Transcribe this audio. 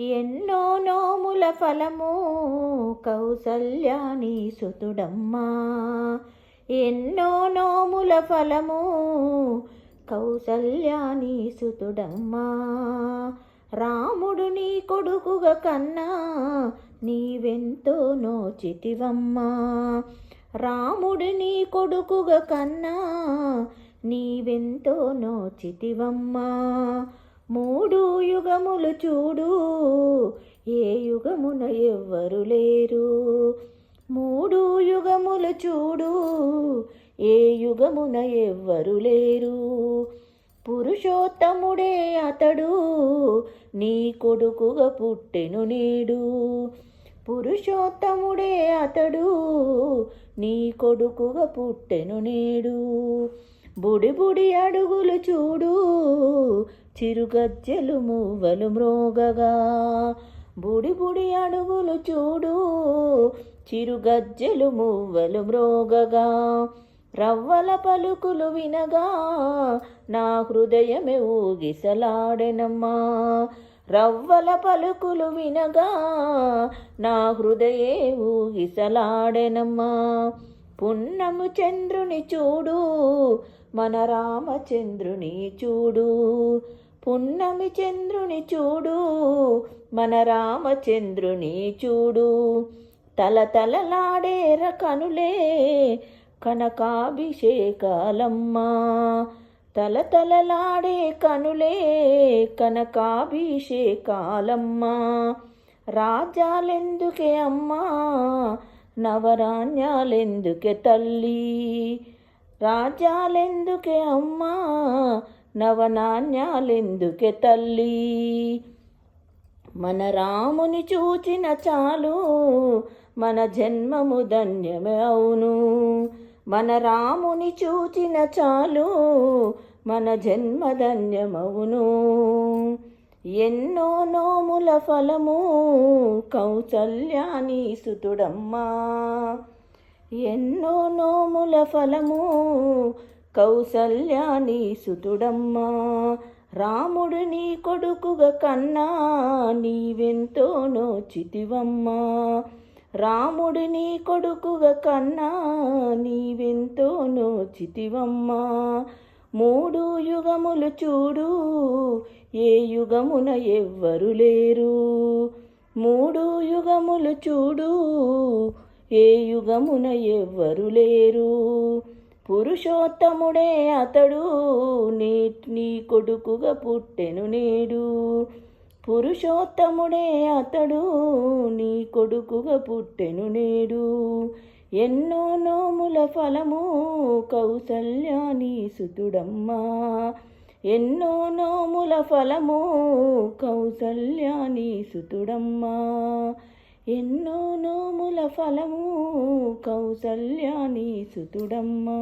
ఎన్నో నోముల ఫలము కౌసల్యాని సుతుడమ్మా ఎన్నో నోముల ఫలము కౌసల్యాని సుతుడమ్మా రాముడు నీ కొడుకుగా కన్నా నీవెంతో నోచితివమ్మా. రాముడు నీ కొడుకుగా కన్నా నీవెంతో నోచితివమ్మా. మూడు యుగములు చూడు ఏ యుగమున ఎవ్వరు లేరు. మూడు యుగములు చూడు ఏ యుగమున ఎవ్వరు లేరు. పురుషోత్తముడే అతడు నీ కొడుకుగా పుట్టెను నేడు. పురుషోత్తముడే అతడు నీ కొడుకుగా పుట్టెను నేడు. బుడి బుడి అడుగులు చూడు చిరుగజ్జెలు మువ్వలు మ్రోగగా. బుడి బుడి అడుగులు చూడు చిరుగజ్జెలు మువ్వలు మ్రోగగా. రవ్వల పలుకులు వినగా నా హృదయమే ఊగిసలాడెనమ్మా. రవ్వల పలుకులు వినగా నా హృదయే ఊగిసలాడెనమ్మా. పున్నము చంద్రుని చూడు మన రామచంద్రుని చూడు. పున్నమి చంద్రుని చూడు మన రామచంద్రుని చూడు. తల తలలాడేర కనులే కనకాభిషేకాలమ్మా. తల తలలాడే కనులే కనకాభిషేకాలమ్మా. రాజాలెందుకే అమ్మా? నవరాణ్యాలెందుకే తల్లి? రాజ్యాలెందుకే అమ్మా? నవనాణ్యాలెందుకే తల్లి? మన రాముని చూచిన చాలు మన జన్మము ధన్యమే అవును. మన రాముని చూచిన చాలు మన జన్మ ధన్యమవును. ఎన్నో నోముల ఫలము కౌసల్యాని సుతుడమ్మా. ఎన్నో నోముల ఫలము కౌసల్యాని సుతుడమ్మా. రాముడు నీ కొడుకుగా కన్నా నీవెంతో నోచితివమ్మా. రాముడు నీ కొడుకుగా కన్నా నీవెంతో నోచితివమ్మా. మూడు యుగములు చూడు ఏ యుగమున ఎవ్వరు లేరు? మూడు యుగములు చూడు ఏ యుగమున ఎవ్వరు లేరు? పురుషోత్తముడే అతడు నీ నీ కొడుకుగా పుట్టెను నేడు. పురుషోత్తముడే అతడు నీ కొడుకుగా పుట్టెను నేడు. ఎన్నో నోముల ఫలము కౌసల్యాని సుతుడమ్మా ఎన్నో నోముల ఫలము కౌసల్యాని సుతుడమ్మా. ఎన్నో నోముల ఫలము కౌసల్యాని సుతుడమ్మా.